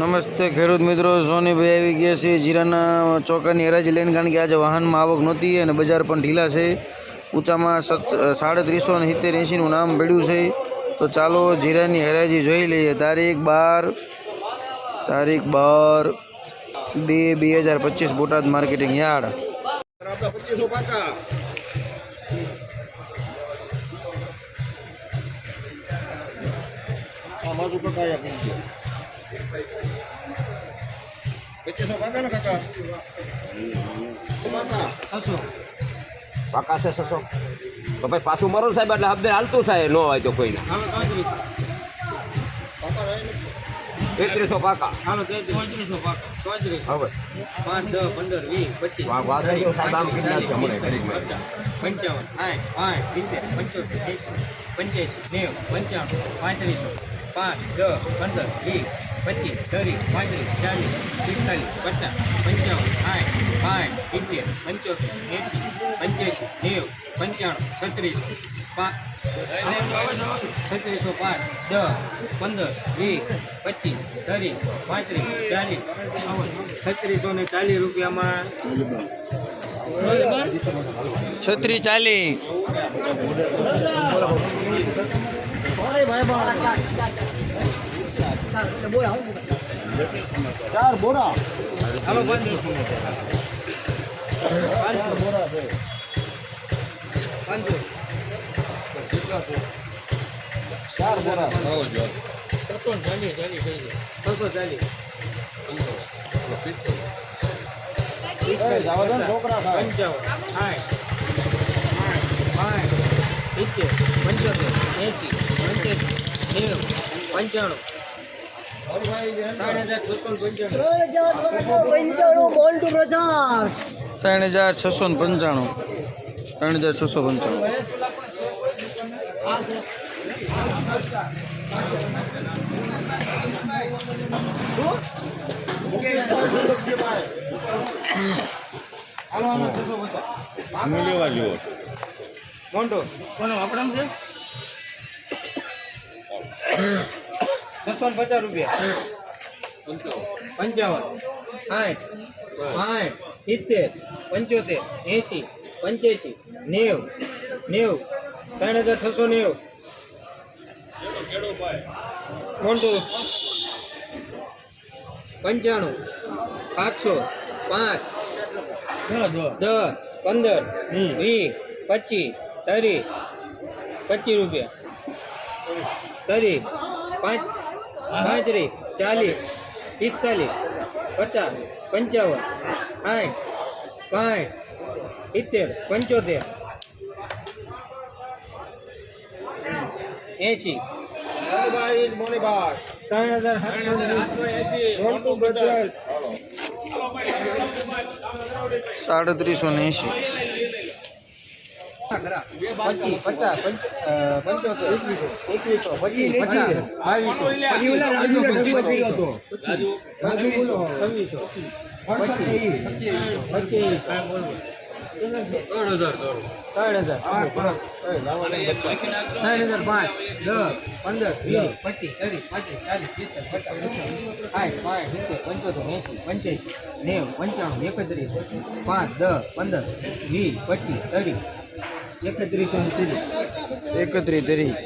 નમસ્તે ખેડૂત મિત્રો, સોનીભાઈ આવી ગયા છે જીરાના ચોકાની હરાજી લઈને, કારણ કે આજે વાહનમાં આવક નહોતી અને બજાર પણ ઢીલા છે. ઊંચામાં સત, સાડત્રીસો અને સિત્તેર એંશીનું નામ પડ્યું છે. તો ચાલો જીરાની હરાજી જોઈ લઈએ. તારીખ બાર તારીખ બાર બે બે હજાર પચીસ બોટાદ માર્કેટિંગ યાર્ડ. આપણા પચીસો પાકા છે સસો. તો ભાઈ પાછું મરો સાહેબ, એટલે હબે હાલતું થાય, ન હોય તો કોઈને. તેત્રીસો પાકા. હવે. પાંચ દસ પંદર વીસ પચીસ? પંચાવન. પંચોતેર પંચ્યાસી, નેવું, પંચાણું, પાંત્રીસો. પાંચ, દસ, પંદર, વીસ, પચીસ, ત્રીસ, પાંત્રીસ, ચાલીસ, પિસ્તાલીસ, પચાસ, પંચાવન, સાઠ પાંચ સિત્તેર, પંચોતેર એંસી પંચ્યાસી, નેવું, પંચાણું, છત્રીસો છત્રીસો પાંચ દસ, પંદર, વીસ, પચીસ, ત્રીસ, પાંત્રીસ, ચાલીસ છત્રીસો ને ચાલીસ રૂપિયામાં. છત્રી ચાલી. ચાર બોરા હાલો પાંચસો બોરા છે પાંચસો ચાર બોરા છસો ચાલીસ ચાલીસ છસો ચાલીસ છોકરા પંચાવન સાઠ સિત્તેર પંચોતેર એંસી પંચ્યાસી નેવું પંચાણું ત્રણ હજાર છસો ને પંચાણું. ત્રણ હજાર છસો પંચાણું. હજાર મોન્ટો કોનો આપણા છે? છસો ને પચાસ રૂપિયા. પંચાવન સાઠ સાઠ સિત્તેર પંચોતેર એંસી પંચ્યાસી નેવું નેવું ત્રણ હજાર છસો નેવું. મોન્ટો પંચાણું પાંચસો પાંચ દસ પંદર વીસ પચીસ ત્રીસ પચીસ રૂપિયા. ત્રીસ પાંચ, પાંત્રીસ, ચાલીસ, પિસ્તાલીસ, પચાસ, પંચાવન, સાઠ પાંઠ સિત્તેર, પંચોતેર, એંશી. મોનીભાઈ મોનીભાઈ ત્રણ હજાર સાતસો મોન્ટુ બદ્રજ સાડત્રીસો ને એંશી. પચીસ પચાસ પંચોતેર એકવીસો એકવીસો પચીસ પચાસ બાવીસો છવ્વીસો પચીસ પચીસ ત્રણ હજાર પાંચ દસ પંદર વીસ પચીસ ત્રીસ પાંત્રીસ ચાલીસ પિસ્તાલીસ પચાસ સાઠ પાંચ સિત્તેર પંચોતેર એંસી પંચ્યાસી નેવું પંચાણું એકત્રીસ પાંચ દસ પંદર વીસ પચીસ ત્રીસ એકત્રીસો એકત્રીસ